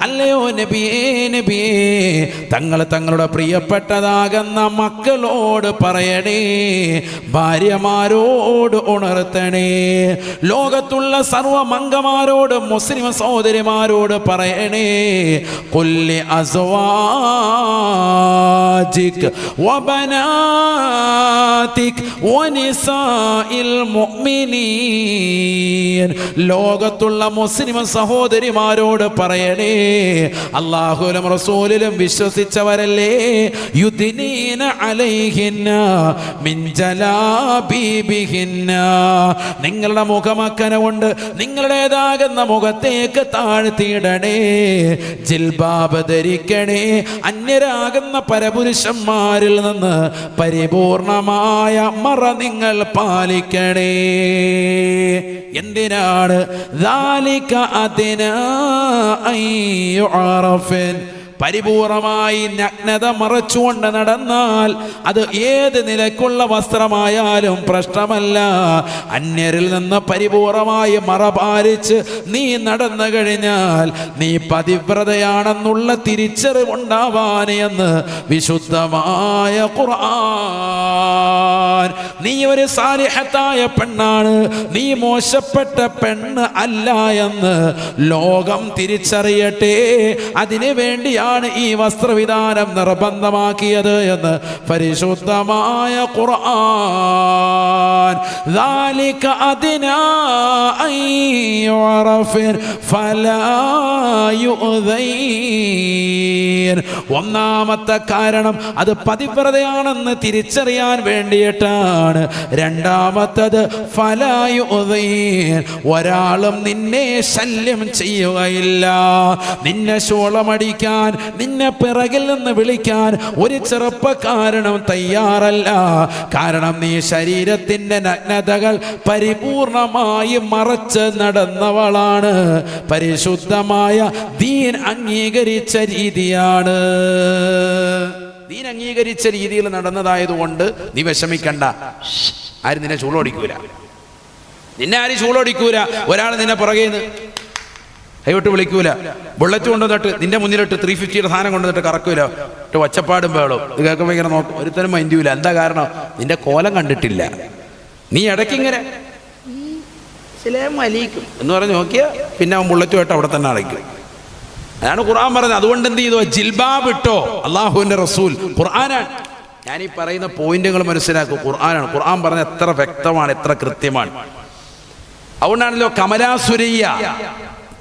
അല്ലയോ നബിയേ നബിയേ? തങ്ങൾ തങ്ങളുടെ പ്രിയപ്പെട്ടതാകുന്ന മക്കളോട് പറയണേ ഭാര്യമാരോട് ഉണർത്തണേ. ലോകത്തുള്ള സർവമംഗമാരോട് മുസ്ലിം സഹോദരിമാരോട് പറയണേ കൊല്ലി അസവാജിക് വബനാതിക് വനിസാഇൽ മുഅ്മിനീൻ. ലോകത്തുള്ള മുസ്ലിം സഹോദരിമാരോട് പറയണേ അള്ളാഹുലും റസൂലിലും വിശ്വസിച്ചവരല്ലേ? യുദിനീന അലൈഹിന്ന മിഞ്ചലാബീബിഹിന്ന നിങ്ങളുടെ മുഖമക്കന കൊണ്ട് നിങ്ങളുടേതാകുന്ന മുഖത്തേക്ക് താഴ്ത്തിയിടണേ. ജിൽബാബ് ധരിക്കണേ. അന്യരാകുന്ന പരപുരുഷന്മാരിൽ നിന്ന് പരിപൂർണമായ മറ നിങ്ങൾ പാലിക്കണേ. എന്തിനാണ്? ദാലിക അതിനായി يُعْرَفَ പരിപൂർണമായി നഗ്നത മറച്ചുകൊണ്ട് നടന്നാൽ അത് ഏത് നിലക്കുള്ള വസ്ത്രമായാലും പ്രശ്നമല്ല. അന്യരിൽ നിന്ന് പരിപൂർണമായി മറ പാലിച്ച് നീ നടന്നു കഴിഞ്ഞാൽ നീ പതിവ്രതയാണെന്നുള്ള തിരിച്ചറിവുണ്ടാവാൻ എന്ന് വിശുദ്ധമായ ഖുർആൻ. നീ ഒരു സാലിഹത്തായ പെണ്ണാണ്. നീ മോശപ്പെട്ട പെണ്ണ് അല്ല എന്ന് ലോകം തിരിച്ചറിയട്ടെ. അതിനു വേണ്ടിയാണ് ഈ വസ്ത്രവിധാനം നിർബന്ധമാക്കിയത് എന്ന് പരിശുദ്ധമായ ഖുർആൻ ذلك أدنى أن يعرف فلا يؤذين ഒന്നാമത്തെ കാരണം അത് പതിവ്രതയാണെന്ന് തിരിച്ചറിയാൻ വേണ്ടിയിട്ടാണ് രണ്ടാമത്തത് ഫലായുദീൻ ഒരാളും നിന്നെ ശല്യം ചെയ്യുകയില്ല നിന്നെ ശോളമടിക്കാൻ നിന്നെ പിറകിൽ നിന്ന് വിളിക്കാൻ ഒരു ചെറുപ്പക്കാരനും തയ്യാറല്ല. കാരണം നീ ശരീരത്തിന്റെ നഗ്നതകൾ പരിപൂർണമായി മറച്ച് നടന്നവളാണ്. പരിശുദ്ധമായ ദീൻ അംഗീകരിച്ച രീതിയാണ്. ദീൻ അംഗീകരിച്ച രീതിയിൽ നടന്നതായതുകൊണ്ട് നീ വിഷമിക്കണ്ട. ആര് നിന്നെ ചൂളോടിക്കൂല. നിന്നെ ആരും ചൂളോടിക്കൂല. ഒരാൾ നിന്നെ പുറകേന്ന് കൈവിട്ട് വിളിക്കൂല. ബുള്ളറ്റ് കൊണ്ടുവന്നിട്ട് നിന്റെ മുന്നിലിട്ട് ത്രീ ഫിഫ്റ്റിയുടെ സാധനം കൊണ്ടുവന്നിട്ട് കറക്കൂല. ഒറ്റ ഒച്ചപ്പാടും വേളോ ഇത് കേൾക്കുമ്പോൾ ഇങ്ങനെ നോക്കും. ഒരുത്തരും മൈൻഡ്യൂല എന്താ കാരണം? നിന്റെ കോലം കണ്ടിട്ടില്ല. നീ ഇടയ്ക്ക് ഇങ്ങനെ മലീക്കും. എന്ന് പറഞ്ഞ് നോക്കിയ പിന്നെ അവൻ ബുള്ളറ്റുമായിട്ട് അവിടെ തന്നെ അടയ്ക്കും. അതാണ് ഖുർആൻ പറഞ്ഞത്. അതുകൊണ്ട് എന്ത് ചെയ്തു? ജിൽബാബ് ഇട്ടോ? അള്ളാഹുവിന്റെ റസൂൽ. ഖുർആനാണ്. ഞാൻ ഈ പറയുന്ന പോയിന്റുകൾ മനസ്സിലാക്കും. ഖുർആനാണ്. ഖുർആൻ പറഞ്ഞ എത്ര വ്യക്തമാണ് എത്ര കൃത്യമാണ്. അതുകൊണ്ടാണല്ലോ കമലാസുരയ്യ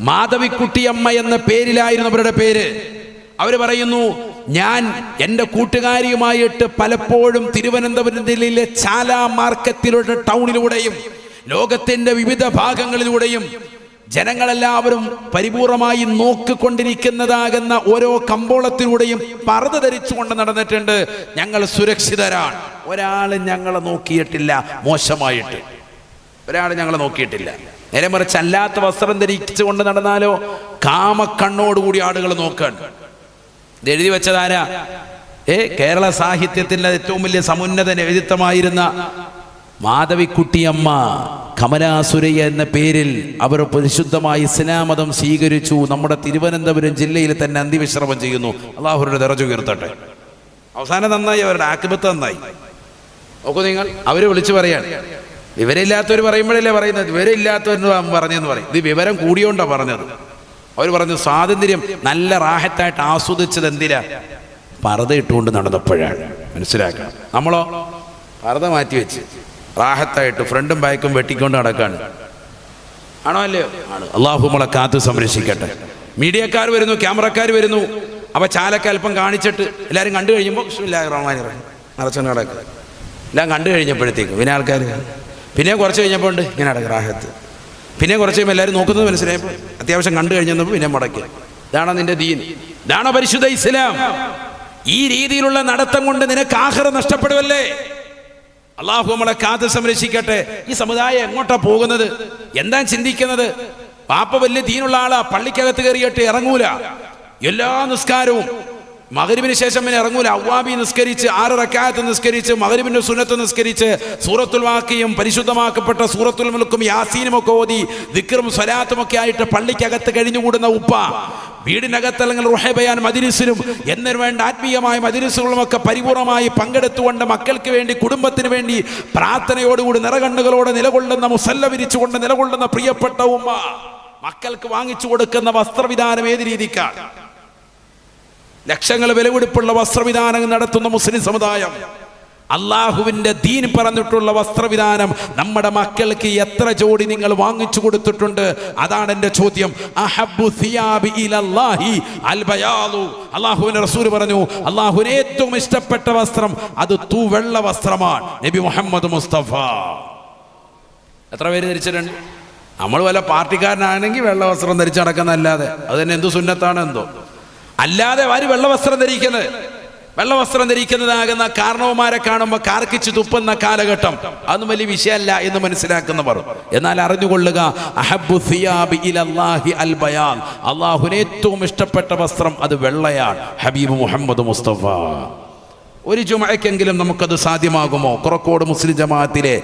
മാധവിക്കുട്ടിയമ്മ എന്ന പേരിലായിരുന്നു അവരുടെ പേര്. അവർ പറയുന്നു ഞാൻ എന്റെ കൂട്ടുകാരിയുമായിട്ട് പലപ്പോഴും തിരുവനന്തപുരം ജില്ലയിലെ ചാല മാർക്കറ്റിലൂടെ ടൗണിലൂടെയും ലോകത്തിന്റെ വിവിധ ഭാഗങ്ങളിലൂടെയും ജനങ്ങളെല്ലാവരും പരിപൂർണമായി നോക്കിക്കൊണ്ടിരിക്കുന്നതാകുന്ന ഓരോ കമ്പോളത്തിലൂടെയും പറത് ധരിച്ചുകൊണ്ട് നടന്നിട്ടുണ്ട്. ഞങ്ങൾ സുരക്ഷിതരാണ്. ഒരാൾ ഞങ്ങളെ നോക്കിയിട്ടില്ല. മോശമായിട്ട്. ഒരാൾ ഞങ്ങളെ നോക്കിയിട്ടില്ല. നേരെ മറിച്ച് അല്ലാത്ത വസ്ത്രം ധരിച്ചുകൊണ്ട് നടന്നാലോ? കാമക്കണ്ണോടുകൂടി ആളുകൾ നോക്കാൻ. ഇത് എഴുതി വെച്ചതാരാ? ഏ കേരള സാഹിത്യത്തിന്റെ ഏറ്റവും വലിയ സമുന്നത എഴുതിത്തമായിരുന്ന മാധവിക്കുട്ടിയമ്മ കമലാസുരയ്യ എന്ന പേരിൽ അവർ പരിശുദ്ധമായി ഇസ്ലാം മതം സ്വീകരിച്ചു. നമ്മുടെ തിരുവനന്തപുരം ജില്ലയിൽ തന്നെ അന്തിവിശ്രമം ചെയ്യുന്നു. അള്ളാഹുരുടെ ദറജ ഉയർത്തട്ടെ. അവസാനം നന്നായി അവരുടെ ആക്കിബത്ത് നന്നായി. നോക്കൂ നിങ്ങൾ അവർ വിളിച്ചു പറയാണ്. വിവരമില്ലാത്തവർ പറയുമ്പോഴല്ലേ പറയുന്നത്? വിവരമില്ലാത്തവർ പറഞ്ഞെന്ന് പറയും. ഇത് വിവരം കൂടിയോണ്ടാണ് പറഞ്ഞത്. അവർ പറഞ്ഞു സ്വാതന്ത്ര്യം നല്ല റാഹത്തായിട്ട് ആസ്വദിച്ചത് എന്തിനാ? പർദ്ദ ഇട്ടുകൊണ്ട് നടന്നപ്പോഴാണ്. മനസ്സിലാക്കണം നമ്മളോ? പർദ്ദ മാറ്റി വെച്ച്. റാഹത്തായിട്ട് ഫ്രണ്ടും ബാക്കും വെട്ടിക്കൊണ്ട് നടക്കാണ്. ആണോ അല്ലയോ? ആണ്. അള്ളാഹു കാത്ത് സംരക്ഷിക്കട്ടെ. മീഡിയക്കാർ വരുന്നു ക്യാമറക്കാർ വരുന്നു. അവ ചാലക്ക് അല്പം കാണിച്ചിട്ട് എല്ലാവരും കണ്ടു കഴിയുമ്പോൾ റഹ്മാനി റഹീം. നിറച്ചുകൊണ്ട് നടക്കുക എല്ലാം കണ്ടു കഴിഞ്ഞപ്പോഴത്തേക്കും പിന്നെ ആൾക്കാർ പിന്നെ കുറച്ച് കഴിഞ്ഞപ്പോൾ ഉണ്ട്. ഇങ്ങനെ റാഹത്ത്. പിന്നെ കുറച്ച് കഴിയുമ്പോൾ എല്ലാവരും നോക്കുന്നത് മനസ്സിലായപ്പോൾ അത്യാവശ്യം കണ്ടു കഴിഞ്ഞപ്പോൾ പിന്നെ മുടക്കി. ഇതാണ് നിന്റെ ദീൻ? ഇതാണ് പരിശുദ്ധ ഇസ്ലാം? ഈ രീതിയിലുള്ള നടത്തം കൊണ്ട് നിനക്ക് ആഹ്റ നഷ്ടപ്പെടുമല്ലേ അള്ളാഹു നമ്മളെ കാത്ത് സംരക്ഷിക്കട്ടെ. ഈ സമുദായം എങ്ങോട്ടാ പോകുന്നത്? എന്താ ചിന്തിക്കുന്നത്? പാപ്പ വലിയ ദീനുള്ള ആളാ. പള്ളിക്കകത്ത് കയറിയിട്ട് ഇറങ്ങൂല. എല്ലാ നിസ്കാരവും. മകരിവിന് ശേഷം പിന്നെ ഇറങ്ങൂല. അവ്വാബി നിസ്കരിച്ച് ആറ് റക്കായത്ത് നിസ്കരിച്ച് മകരിവിന്റെ സുനത്ത് നിസ്കരിച്ച് സൂറത്തുൽ വാക്കിയും പരിശുദ്ധമാക്കപ്പെട്ട സൂറത്തുൽ മുൽക്കും യാസീനും ഒക്കെ ഓതി വിക്രം സ്വലാത്തും ഒക്കെ ആയിട്ട് പള്ളിക്കകത്ത് കഴിഞ്ഞുകൂടുന്ന ഉപ്പ വീടിനകത്തല്ലെങ്കിൽ റുഹബയാൻ മദിരിസിലും എന്നതിന് വേണ്ട ആത്മീയമായ മദിരിസുകളും ഒക്കെ പരിപൂർണമായി പങ്കെടുത്തുകൊണ്ട് മക്കൾക്ക് വേണ്ടി കുടുംബത്തിന് വേണ്ടി പ്രാർത്ഥനയോടുകൂടി നിറകണ്ണുകളോടെ നിലകൊള്ളുന്ന മുസല്ല വിരിച്ചുകൊണ്ട് നിലകൊള്ളുന്ന പ്രിയപ്പെട്ട ഉമ്മ മക്കൾക്ക് വാങ്ങിച്ചു കൊടുക്കുന്ന വസ്ത്രവിധാനം ഏത് രീതിക്കാണ്? ലക്ഷങ്ങൾ വിലപിടിപ്പുള്ള വസ്ത്രവിധാനം നടത്തുന്ന മുസ്ലിം സമുദായം. അള്ളാഹുവിന്റെ ദീൻ പറഞ്ഞിട്ടുള്ള വസ്ത്രവിധാനം നമ്മുടെ മക്കൾക്ക് എത്ര ജോഡി നിങ്ങൾ വാങ്ങിച്ചു കൊടുത്തിട്ടുണ്ട്? അതാണ് എന്റെ ചോദ്യം. ബയാലു റസൂൽ പറഞ്ഞു അള്ളാഹുവിന് ഏറ്റവും ഇഷ്ടപ്പെട്ട വസ്ത്രം അത് തൂവെള്ള വസ്ത്രമാണ്. നബി മുഹമ്മദ് മുസ്തഫ. എത്ര പേര് ധരിച്ചിട്ടുണ്ട്? നമ്മൾ വല്ല പാർട്ടിക്കാരനാണെങ്കിൽ വെള്ള വസ്ത്രം ധരിച്ചടക്കുന്നതല്ലാതെ അത് തന്നെ എന്ത് സുന്നത്താണ് എന്തോ? അല്ലാതെ ആര് വെള്ളവസ്ത്രം ധരിക്കുന്നത്? വെള്ളവസ്ത്രം ധരിക്കുന്നതാകുന്ന കാരണവന്മാരെ കാണുമ്പോൾ കാർക്കിച്ച് തുപ്പുന്ന കാലഘട്ടം. അതൊന്നും വലിയ വിഷയമല്ല എന്ന് മനസ്സിലാക്കുന്നവർ. എന്നാൽ അറിഞ്ഞുകൊള്ളുക അള്ളാഹുവിന് ഏറ്റവും ഇഷ്ടപ്പെട്ട വസ്ത്രം അത് വെള്ളയാണ്. ഹബീബ് മുഹമ്മദ് മുസ്തഫ. ഒരു ചുമയ്ക്കെങ്കിലും നമുക്കത് സാധ്യമാകുമോ? കുറക്കോട് മുസ്ലിം ജമാഅത്തിലെ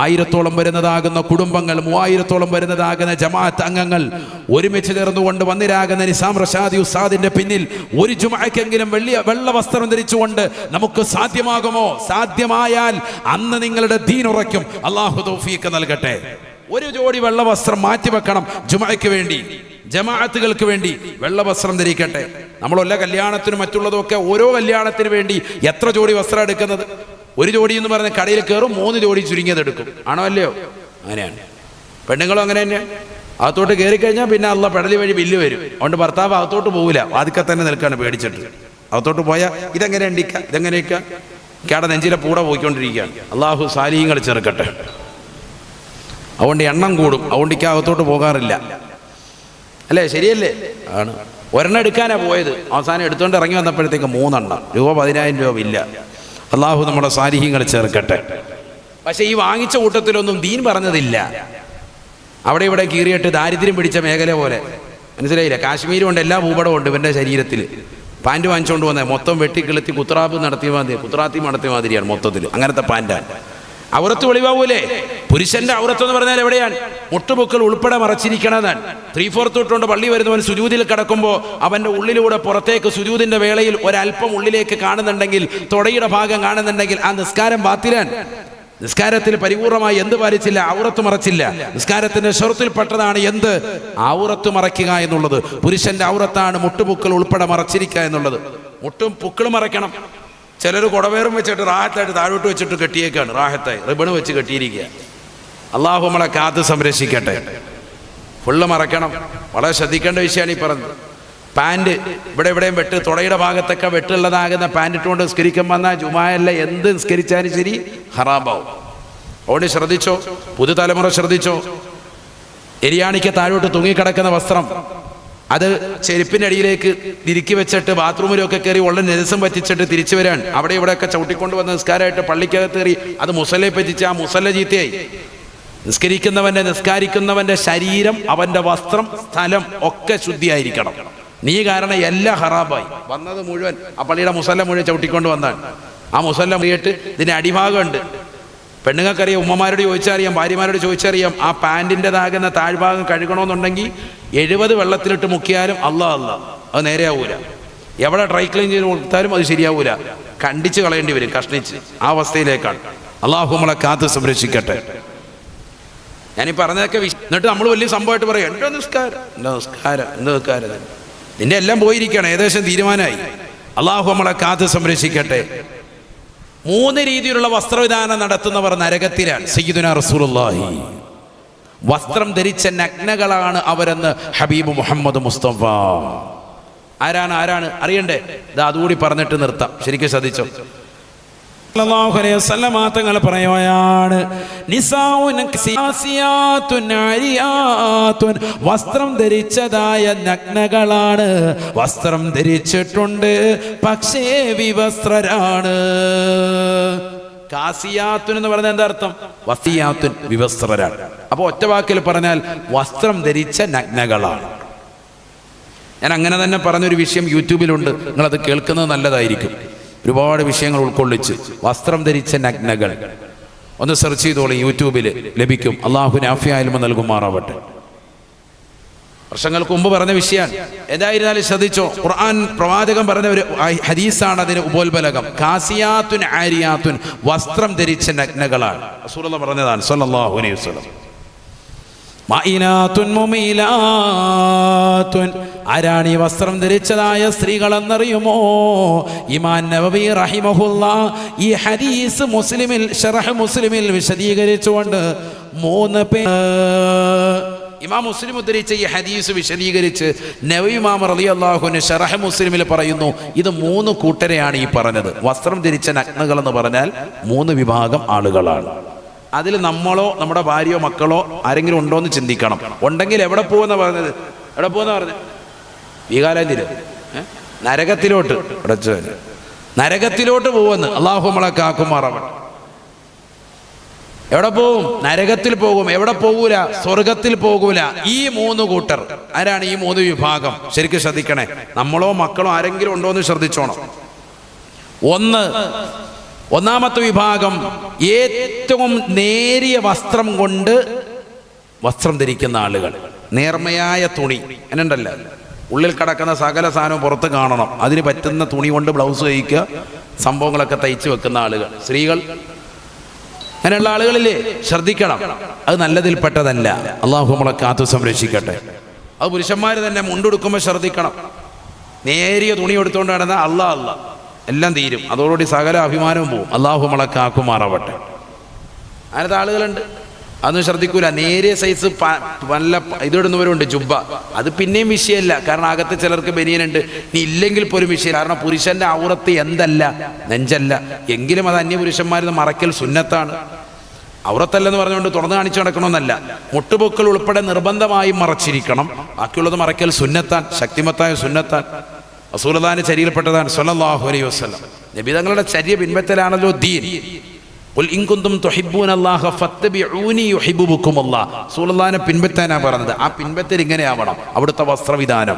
ആയിരത്തോളം വരുന്നതാകുന്ന കുടുംബങ്ങൾ മൂവായിരത്തോളം വരുന്നതാകുന്ന ജമാഅത്ത് അംഗങ്ങൾ ഒരുമിച്ച് ചേർന്നുകൊണ്ട് വന്നിരാകുന്ന നിസാം റഷാദി ഉസ്താദിന്റെ പിന്നിൽ ഒരു ജുമാക്കെങ്കിലും വെള്ളിയ വെള്ള വസ്ത്രം ധരിച്ചുകൊണ്ട് നമുക്ക് സാധ്യമാകുമോ? സാധ്യമായാൽ അന്ന് നിങ്ങളുടെ ദീൻ ഉറയ്ക്കും. അള്ളാഹു തൗഫീഖ് നൽകട്ടെ. ഒരു ജോഡി വെള്ള വസ്ത്രം മാറ്റി വെക്കണം ജുമയ്ക്ക് വേണ്ടി. ജമാഅത്തുകൾക്ക് വേണ്ടി വെള്ള വസ്ത്രം ധരിക്കട്ടെ. നമ്മളല്ല കല്യാണത്തിനും മറ്റുള്ളതും ഒക്കെ ഓരോ കല്യാണത്തിനു വേണ്ടി എത്ര ജോഡി വസ്ത്രം എടുക്കുന്നത്? ഒരു ജോഡി എന്ന് പറഞ്ഞ കടയിൽ കയറും മൂന്ന് ജോഡി ചുരുങ്ങിയത് എടുക്കും. ആണോ അല്ലയോ? അങ്ങനെയാണ്. പെണ്ണുങ്ങളും അങ്ങനെ തന്നെ. അകത്തോട്ട് കയറി കഴിഞ്ഞാൽ പിന്നെ അള്ള പെടലി വഴി ബില്ല് വരും. അതുകൊണ്ട് ഭർത്താവ് അകത്തോട്ട് പോകില്ല വാതിക്ക തന്നെ നിൽക്കാണ് പേടിച്ചിട്ട്. അകത്തോട്ട് പോയാൽ ഇതെങ്ങനെ ഉണ്ടിക്ക ഇതെങ്ങനെയൊക്കെ? കേട നെഞ്ചിലെ പൂട പോയിക്കൊണ്ടിരിക്കുകയാണ്. അള്ളാഹു സാലിഹ്യങ്ങൾ ചെറുക്കട്ടെ. അതുകൊണ്ട് എണ്ണം കൂടും. അതുകൊണ്ട് ഇക്ക അകത്തോട്ട് പോകാറില്ല. അല്ലേ? ശരിയല്ലേ? ആണ്. ഒരെണ്ണം എടുക്കാനാണ് പോയത്. അവസാനം എടുത്തുകൊണ്ട് ഇറങ്ങി വന്നപ്പോഴത്തേക്ക് മൂന്നെണ്ണം. രൂപ പതിനായിരം രൂപ ഇല്ല അള്ളാഹു നമ്മുടെ സാരിഹ്യങ്ങൾ ചേർക്കട്ടെ. പക്ഷെ ഈ വാങ്ങിച്ച കൂട്ടത്തിലൊന്നും ദീൻ പറഞ്ഞതില്ല. അവിടെ ഇവിടെ കീറിയിട്ട് ദാരിദ്ര്യം പിടിച്ച മേഖല പോലെ. മനസ്സിലായില്ല? കാശ്മീരും ഉണ്ട് എല്ലാ ഭൂപടവും ഉണ്ട് ഇവന്റെ ശരീരത്തിൽ പാന്റ് വാങ്ങിച്ചുകൊണ്ട് വന്നത് മൊത്തം വെട്ടിക്കിളുത്തി കുത്രാപ്പ് നടത്തിയ മാതിരി കുത്രാത്തി നടത്തിയ മാതിരിയാണ് മൊത്തത്തിൽ അങ്ങനത്തെ പാന്റാണ് ഔറത്ത് വെളിവാവൂലേ? പുരുഷന്റെ ഔറത്ത് എന്ന് പറഞ്ഞാൽ എവിടെയാണ്? മുട്ടുപൊക്കൾ ഉൾപ്പെടെ മറച്ചിരിക്കണതാണ് ത്രീ ഫോർത്ത് തൊട്ടുകൊണ്ട് പള്ളി വരുന്നവൻ സുജൂതിൽ കിടക്കുമ്പോൾ അവന്റെ ഉള്ളിലൂടെ പുറത്തേക്ക് സുജൂതിന്റെ വേളയിൽ ഒരല്പം ഉള്ളിലേക്ക് കാണുന്നുണ്ടെങ്കിൽ തുടയുടെ ഭാഗം കാണുന്നുണ്ടെങ്കിൽ ആ നിസ്കാരം ബാത്തിരാൻ നിസ്കാരത്തിൽ പരിപൂർണമായി എന്ത് പാലിച്ചില്ല? ഔറത്ത് മറച്ചില്ല. നിസ്കാരത്തിന്റെ ഷെറുത്തിൽപ്പെട്ടതാണ് എന്ത്? ഔറത്ത് മറയ്ക്കുക എന്നുള്ളത്. പുരുഷന്റെ ഔറത്താണ് മുട്ടുപുക്കൾ ഉൾപ്പെടെ മറച്ചിരിക്കുക എന്നുള്ളത്. മുട്ടും പുക്കൾ മറയ്ക്കണം. ചിലർ കുടവേറും വെച്ചിട്ട് റാഹത്തായിട്ട് താഴോട്ട് വെച്ചിട്ട് കെട്ടിയേക്കാണ്. റാഹത്തായി. റിബണ് വെച്ച് കെട്ടിയിരിക്കുക. അള്ളാഹു നമ്മളെ കാത്ത് സംരക്ഷിക്കട്ടെ. ഫുള്ള് മറക്കണം. വളരെ ശ്രദ്ധിക്കേണ്ട വിഷയമാണ് ഈ പറഞ്ഞത്. പാന്റ് ഇവിടെ ഇവിടെയും വെട്ട് തുടയുടെ ഭാഗത്തൊക്കെ വെട്ടുള്ളതാകുന്ന പാന്റ് ഇട്ടുകൊണ്ട് നിസ്കരിക്കാൻ വന്നാൽ ജുമായല്ല. എന്ത് നിസ്കരിച്ചാലും ശരി ഹറാബാവും അതുകൊണ്ട് ശ്രദ്ധിച്ചോ? പുതുതലമുറ ശ്രദ്ധിച്ചോ? എരിയാണിക്ക് താഴോട്ട് തൂങ്ങിക്കിടക്കുന്ന വസ്ത്രം. അത് ചെരുപ്പിന്റെ അടിയിലേക്ക് തിരുക്കി വെച്ചിട്ട് ബാത്റൂമിലൊക്കെ കയറി ഉള്ള നെരസം പറ്റിച്ചിട്ട് തിരിച്ചു വരാൻ. അവിടെ ഇവിടെയൊക്കെ ചവിട്ടിക്കൊണ്ട് വന്ന് നിസ്കാരമായിട്ട് പള്ളിക്കകത്ത് കയറി. അത് മുസലെ പറ്റിച്ച് ആ മുസല്ല ചീത്തയായി. നിസ്കരിക്കുന്നവന്റെ നിസ്കാരിക്കുന്നവന്റെ ശരീരം അവന്റെ വസ്ത്രം സ്ഥലം ഒക്കെ ശുദ്ധിയായിരിക്കണം. നീ കാരണം എല്ലാം ഹറാബായി. വന്നത് മുഴുവൻ ആ പള്ളിയുടെ മുസല്ല മുഴുവൻ ചവിട്ടിക്കൊണ്ട് വന്നാണ്. ആ മുസല്ല മുറിയിട്ട് ഇതിന്റെ അടിഭാഗമുണ്ട് പെണ്ണുങ്ങൾക്കറിയാം ഉമ്മമാരോട് ചോദിച്ചറിയാം ഭാര്യമാരോട് ചോദിച്ചറിയാം ആ പാന്റിന്റെതാകുന്ന താഴ്ഭാഗം കഴുകണമെന്നുണ്ടെങ്കിൽ എഴുപത് വെള്ളത്തിലിട്ട് മുക്കിയാലും അല്ലാ അല്ല അത് നേരെയാവൂല. എവിടെ ഡ്രൈ ക്ലീൻ ചെയ്ത് കൊടുത്താലും അത് ശരിയാവൂല. കണ്ടിച്ച് കളയേണ്ടി വരും കഷ്ണിച്ച് ആ അവസ്ഥയിലേക്കാണ്. അള്ളാഹു നമ്മളെ കാത്ത് സംരക്ഷിക്കട്ടെ. ഞാനീ പറഞ്ഞതൊക്കെ എന്നിട്ട് നമ്മൾ വലിയ സംഭവമായിട്ട് പറയും എന്റെ നിസ്കാരം? എന്റെ നിസ്കാരം? എന്റെ നിസ്കാരം. നിന്റെ എല്ലാം പോയിരിക്കുകയാണ് ഏകദേശം തീരുമാനമായി. അള്ളാഹു നമ്മളെ കാത്ത് സംരക്ഷിക്കട്ടെ. മൂന്ന് രീതിയിലുള്ള വസ്ത്രവിധാനം നടത്തുന്നവർ നരകത്തിലാണ്. സയ്യിദുന റസൂലുള്ളാഹി. വസ്ത്രം ധരിച്ച നഗ്നകളാണ് അവരെന്ന് ഹബീബ് മുഹമ്മദ് മുസ്തഫ. ആരാണ് ആരാണ്? അറിയണ്ടേ? ഇത് അതുകൂടി പറഞ്ഞിട്ട് നിർത്താം. ശരിക്കും ശ്രദ്ധിച്ചോ? തങ്ങൾ പറയുകയാണ്. വസ്ത്രം ധരിച്ചതായ നഗ്നകളാണ്. വസ്ത്രം ധരിച്ചിട്ടുണ്ട്. പക്ഷേ വിവസ്ത്രരാണ്. കാസിയാത്തുൻ എന്ന് പറഞ്ഞാൽ എന്താ അർത്ഥം? വസിയാത്തുൻ വിവസ്ത്രരാണ്. അപ്പൊ ഒറ്റ വാക്കിൽ പറഞ്ഞാൽ വസ്ത്രം ധരിച്ച നഗ്നകളാണ്. ഞാൻ അങ്ങനെ തന്നെ പറഞ്ഞൊരു വിഷയം യൂട്യൂബിലുണ്ട്. നിങ്ങളത് കേൾക്കുന്നത് നല്ലതായിരിക്കും. ഒരുപാട് വിഷയങ്ങൾ ഉൾക്കൊള്ളിച്ച് വസ്ത്രം ധരിച്ച നഗ്നകൾ. ഒന്ന് സെർച്ച് ചെയ്തോളി യൂട്യൂബിൽ ലഭിക്കും. അള്ളാഹു നാഫിയായാലും നൽകുമാറാവട്ടെ. വർഷങ്ങൾക്ക് മുമ്പ് പറഞ്ഞ വിഷയമാണ് ഏതായിരുന്നാലും ശ്രദ്ധിച്ചോ? ഖുർആൻ പ്രവാചകൻ പറഞ്ഞ ഒരു ഹദീസാണ് അതിന് ഉപോത്ബലകം കാസിയാത്തുൻ ആരിയാത്തുൻ. വസ്ത്രം ധരിച്ച നഗ്നകളാണ്. റസൂലുള്ള പറഞ്ഞതാണ് സല്ലല്ലാഹു അലൈഹി വസല്ലം. മൈനാത്തുൻ മുമീലാത്തുൻ. ആരാണ് ഈ വസ്ത്രം ധരിച്ചതായ സ്ത്രീകളെന്നറിയുമോ? ഇമാൻ നവവി റഹിമഹുല്ല ഈ ഹരീസ് മുസ്ലിമിൽ ഷറഹ് മുസ്ലിമിൽ വിശദീകരിച്ചുകൊണ്ട് മൂന്ന് പേ ഇമാം മുസ്ലിം ഉദ്ധരിച്ച ഈ ഹദീസ് വിശദീകരിച്ച് നവീമാം റലി അള്ളാഹുന് ഷറഹ് മുസ്ലിമിൽ പറയുന്നു ഇത് മൂന്ന് കൂട്ടരെയാണ് ഈ പറഞ്ഞത്. വസ്ത്രം ധരിച്ച നഗ്നകൾ എന്ന് പറഞ്ഞാൽ മൂന്ന് വിഭാഗം ആളുകളാണ്. അതിൽ നമ്മളോ നമ്മുടെ ഭാര്യയോ മക്കളോ ആരെങ്കിലും ഉണ്ടോ എന്ന് ചിന്തിക്കണം. ഉണ്ടെങ്കിൽ എവിടെ പോകുന്ന പറഞ്ഞത്? എവിടെ പോകുന്ന പറഞ്ഞത്? വികാലാന്തിര് നരകത്തിലോട്ട്. അടച്ചു നരകത്തിലോട്ട് പോവെന്ന് അള്ളാഹു നമ്മളെ എവിടെ പോവും? നരകത്തിൽ പോകും. എവിടെ പോകൂല സ്വർഗത്തിൽ പോകൂല ഈ മൂന്ന് കൂട്ടർ. ആരാണ് ഈ മൂന്ന് വിഭാഗം? ശരിക്കും ശ്രദ്ധിക്കണേ. നമ്മളോ മക്കളോ ആരെങ്കിലും ഉണ്ടോ എന്ന് ശ്രദ്ധിച്ചോണം. ഒന്ന് ഒന്നാമത്തെ വിഭാഗം ഏറ്റവും നേരിയ വസ്ത്രം കൊണ്ട് വസ്ത്രം ധരിക്കുന്ന ആളുകൾ. നേർമയായ തുണി. എന്നുണ്ടല്ല. ഉള്ളിൽ കിടക്കുന്ന സകല സാധനവും പുറത്ത് കാണണം. അതിന് പറ്റുന്ന തുണി കൊണ്ട് ബ്ലൗസ് തയ്ക്കുക സംഭവങ്ങളൊക്കെ തയ്ച്ചു വെക്കുന്ന ആളുകൾ. സ്ത്രീകൾ അങ്ങനെയുള്ള ആളുകളില്ലേ? ശ്രദ്ധിക്കണം. അത് നല്ലതിൽപ്പെട്ടതല്ല. അള്ളാഹു നമ്മളെ കാത്തു സംരക്ഷിക്കട്ടെ. അത് പുരുഷന്മാർ തന്നെ മുണ്ടെടുക്കുമ്പോൾ ശ്രദ്ധിക്കണം. നേരിയ തുണി എടുത്തുകൊണ്ട് നടന്ന അല്ലാ അല്ല എല്ലാം തീരും. അതോടുകൂടി സകല അഭിമാനവും പോവും. അള്ളാഹു നമ്മളെ കാക്കുമാറാവട്ടെ. അങ്ങനത്തെ ആളുകളുണ്ട്. അതൊന്നും ശ്രദ്ധിക്കൂല. നേരിയ സൈസ് നല്ല ഇതിടുന്നവരുണ്ട് ജുബ്ബ. അത് പിന്നെയും വിഷയമല്ല കാരണം അകത്ത് ചിലർക്ക് ബനിയനുണ്ട്. നീ ഇല്ലെങ്കിൽ പോലും വിഷയം കാരണം പുരുഷന്റെ ഔറത്ത് എന്തല്ല? നെഞ്ചല്ല. എങ്കിലും അത് അന്യപുരുഷന്മാരിൽ മറയ്ക്കൽ സുന്നത്താണ്. ഔറത്തല്ലെന്ന് പറഞ്ഞുകൊണ്ട് തുറന്നു കാണിച്ചു നടക്കണമെന്നല്ല. മുട്ടുപൊക്കൽ ഉൾപ്പെടെ നിർബന്ധമായി മറച്ചിരിക്കണം. ബാക്കിയുള്ളത് മറയ്ക്കൽ സുന്നത്താൻ ശക്തിമത്തായ സുന്നത്താൻ അസൂലദാന ചരിയിൽപ്പെട്ടതാണ്. സല്ലല്ലാഹു അലൈഹി വസല്ലം. നബി തങ്ങളുടെ ചര്യ പിൻപറ്റലാണല്ലോ ദീൻ. റസൂലുള്ളാഹിനെ പിൻപറ്റാനാ പറഞ്ഞത്. ആ പിൻപറ്റൽ ഇങ്ങനെയാവണം. അവിടുത്തെ വസ്ത്രവിധാനം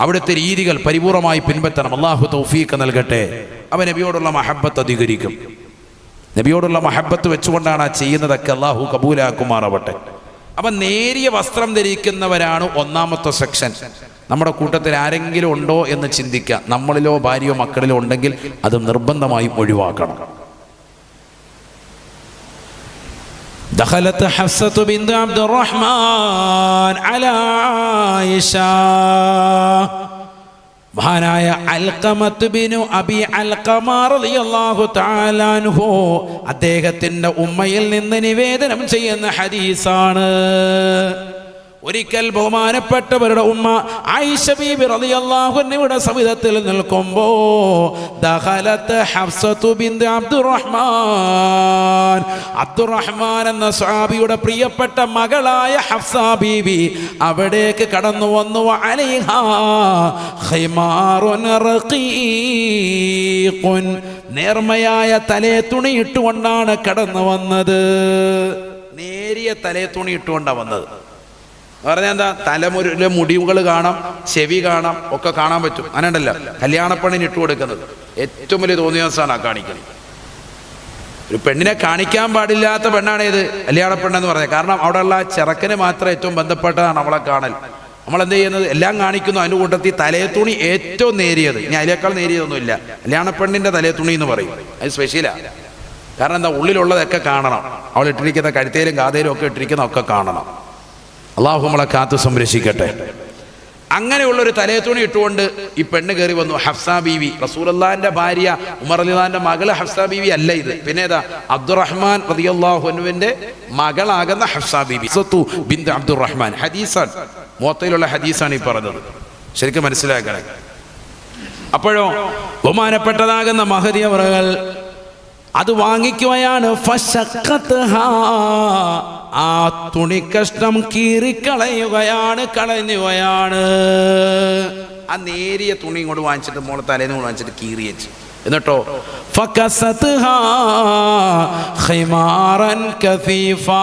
അവിടുത്തെ രീതികൾ പരിപൂർണമായി പിൻപറ്റണം. അള്ളാഹു തൗഫീഖ് നൽകട്ടെ. അവൻ നബിയോടുള്ള മഹബത്ത് അധികരിക്കും. നബിയോടുള്ള മഹബത്ത് വെച്ചുകൊണ്ടാണ് ആ ചെയ്യുന്നതൊക്കെ അള്ളാഹു കബൂലാക്കുമാറാവട്ടെ. അപ്പം നേരിയ വസ്ത്രം ധരിക്കുന്നവരാണ് ഒന്നാമത്തെ സെക്ഷൻ. നമ്മുടെ കൂട്ടത്തിൽ ആരെങ്കിലും ഉണ്ടോ എന്ന് ചിന്തിക്കുക. നമ്മളിലോ ഭാര്യയോ മക്കളിലോ ഉണ്ടെങ്കിൽ അത് നിർബന്ധമായും ഒഴിവാക്കണം. دخلت حفصة بنت عبد الرحمن على عائشة മഹാനായ അൽക്കമത്ത് ബിനു അബി അൽക്കമ റളിയല്ലാഹു തആല അൻഹു അദ്ദേഹത്തിന്റെ ഉമ്മയിൽ നിന്ന് നിവേദനം ചെയ്യുന്ന ഹദീസാണ് ഒരിക്കൽ ബഹുമാനപ്പെട്ടവരുടെ ഉമ്മ ആയിഷ ബീബി റളിയല്ലാഹു അൻഹയുടെ സവിധത്തിൽ നിൽക്കുമ്പോ ദഖലത്ത് ഹഫ്സത്തു അബ്ദുറഹ്മാൻ. അബ്ദുറഹ്മാൻ എന്ന സ്വഹാബിയുടെ പ്രിയപ്പെട്ട മകളായ ഹഫ്സ ബീബി അവിടേക്ക് കടന്നു വന്നു. അലൈഹ റഖീഖുൻ. നേർമയായ തലേ തുണിയിട്ടുകൊണ്ടാണ് കടന്നു വന്നത്. നേരിയ തലേ തുണിയിട്ടുകൊണ്ടാണ് വന്നത്. പറഞ്ഞാൽ എന്താ? തലമുരിലെ മുടിവുകൾ കാണാം ചെവി കാണാം ഒക്കെ കാണാൻ പറ്റും. അങ്ങനെയുണ്ടല്ലോ കല്യാണപ്പണിന് ഇട്ട് കൊടുക്കുന്നത്. ഏറ്റവും വലിയ തോന്നിയാസാണ് ആ കാണിക്കുന്നത് ഒരു പെണ്ണിനെ കാണിക്കാൻ പാടില്ലാത്ത പെണ്ണാണ് ഇത് കല്യാണപ്പെണ്ണെന്ന് പറഞ്ഞത്. കാരണം അവിടെയുള്ള ചെറുക്കന് മാത്രം ഏറ്റവും ബന്ധപ്പെട്ടതാണ് അവളെ കാണൽ. നമ്മൾ എന്ത് ചെയ്യുന്നത്? എല്ലാം കാണിക്കുന്നു. അതിന്റെ കൂട്ടത്തിൽ തുണി ഏറ്റവും നേരിയത്. ഇനി അതിനേക്കാൾ നേരിയതൊന്നുമില്ല. കല്യാണപ്പെണ്ണിന്റെ തുണി എന്ന് പറയും. അത് സ്പെഷ്യലാണ് കാരണം എന്താ? ഉള്ളിലുള്ളതൊക്കെ കാണണം. അവൾ ഇട്ടിരിക്കുന്ന കഴുത്തേലും കാതയിലും ഒക്കെ ഇട്ടിരിക്കുന്ന ഒക്കെ കാണണം. അള്ളാഹു നമ്മളെ കാത്ത് സംരക്ഷിക്കട്ടെ. അങ്ങനെയുള്ളൊരു തലയത്തുണി ഇട്ടുകൊണ്ട് ഈ പെണ്ണ് കയറി വന്നു. ഹഫ്സ ബീവി. റസൂലല്ലാന്റെ ഭാര്യ ഉമർ അലിദാന്റെ മകൾ ഹഫ്സ ബീവി അല്ല ഇത്. പിന്നെ അബ്ദുറഹ്മാൻ റതിയല്ലാഹുനുവിന്റെ മകളാകുന്ന ഹഫ്സ ബീവി. സത്തു ബിന്ദ് അബ്ദുറഹ്മാൻ. ഹദീസാൻ മോത്തയിലുള്ള ഹദീസാണ് ഈ പറഞ്ഞത്. ശരിക്കും മനസ്സിലാക്കണേ. അപ്പോഴോ ബഹുമാനപ്പെട്ടതാകുന്ന മഹരിയവറകൾ അത് വാങ്ങിക്കുകയാണ്. ആ തുണി കഷ്ണം കീറിക്കളയുകയാണ് കളയുകയാണ് ആ നേരിയ തുണി ഇങ്ങോട്ട് വാങ്ങിച്ചിട്ട് മോളെ തലേന്ന് കൊണ്ട് വാങ്ങിച്ചിട്ട് കീറി വെച്ചു എന്നിട്ടോ കഫീഫ കഫീഫാ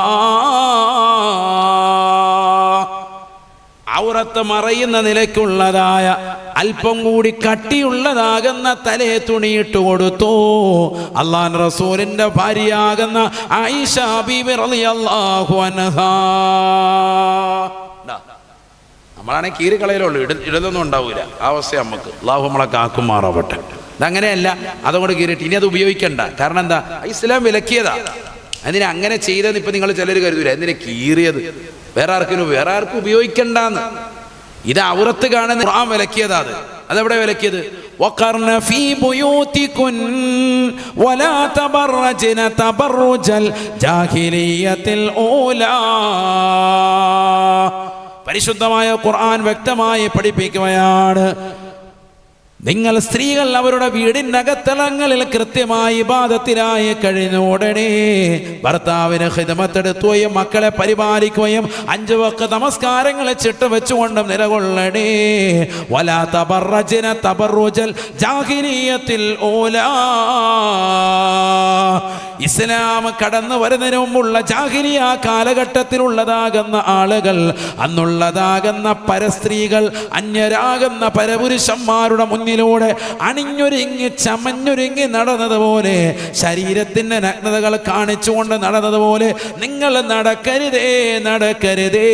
ഔറത്ത് മറയുന്ന നിലയ്ക്കുള്ളതായ അല്പം കൂടി കട്ടിയുള്ളതാകുന്ന തലേ തുണിയിട്ട് കൊടുത്തു. അള്ളാൻ റസൂലിന്റെ ഭാര്യയാകുന്ന ആയിഷ ബീബി റളിയല്ലാഹു അൻഹാ. ദാ, നമ്മളാണെങ്കിൽ കീറി കളയിലുള്ളൂ. ഇട ഇടലൊന്നും ഉണ്ടാവില്ല ആ അവസ്ഥ നമുക്ക് അള്ളാഹു നമ്മളെ കാക്കുമാറാവട്ടെ. ഇതങ്ങനെയല്ല അതുകൊണ്ട് കീറിയിട്ട്. ഇനി അത് ഉപയോഗിക്കണ്ട. കാരണം എന്താ? ഇസ്ലാം വിലക്കിയതാ. അതിനെ അങ്ങനെ ചെയ്തെന്ന് ഇപ്പൊ നിങ്ങൾ ചിലർ കരുതൂല. എന്തിനെ കീറിയത്? വേറെ ആർക്കും വേറെ ആർക്കും ഉപയോഗിക്കണ്ടെന്ന് ഇത് ഔറത്ത് കാണുന്ന ഖുർആൻ വിലക്കിയതാ അത് അതെവിടെ വിലക്കിയത് وقرن في بيوتكن ولا تبرجن تبرج الجاهلية الأولى പരിശുദ്ധമായ ഖുർആൻ വ്യക്തമായി പഠിപ്പിക്കുകയാണ് നിങ്ങൾ സ്ത്രീകൾ അവരുടെ വീടിനകത്തളങ്ങളിൽ കൃത്യമായി ബാധത്തിലായി കഴിഞ്ഞ ഉടനെ ഭർത്താവിന് ഹിതമത്തെടുത്തുകയും മക്കളെ പരിപാലിക്കുകയും അഞ്ചു വക്ക നമസ്കാരങ്ങൾ ചിട്ട വെച്ചുകൊണ്ടും നിലകൊള്ളണേ. വലാ തബറജന തബറുജൽ ജാഹിനീയത്തിൽ ഓലാ. ഇസ്ലാം കടന്നു വരുന്നതിന് മുമ്പുള്ള ജാഹിരിയ കാലഘട്ടത്തിലുള്ളതാകുന്ന ആളുകൾ അന്നുള്ളതാകുന്ന പരസ്ത്രീകൾ അന്യരാകുന്ന പരപുരുഷന്മാരുടെ മുന്നിലൂടെ അണിഞ്ഞൊരുങ്ങി ചമഞ്ഞൊരുങ്ങി നടന്നതുപോലെ ശരീരത്തിന്റെ നഗ്നതകൾ കാണിച്ചുകൊണ്ട് നടന്നതുപോലെ നിങ്ങൾ നടക്കരുതേ നടക്കരുതേ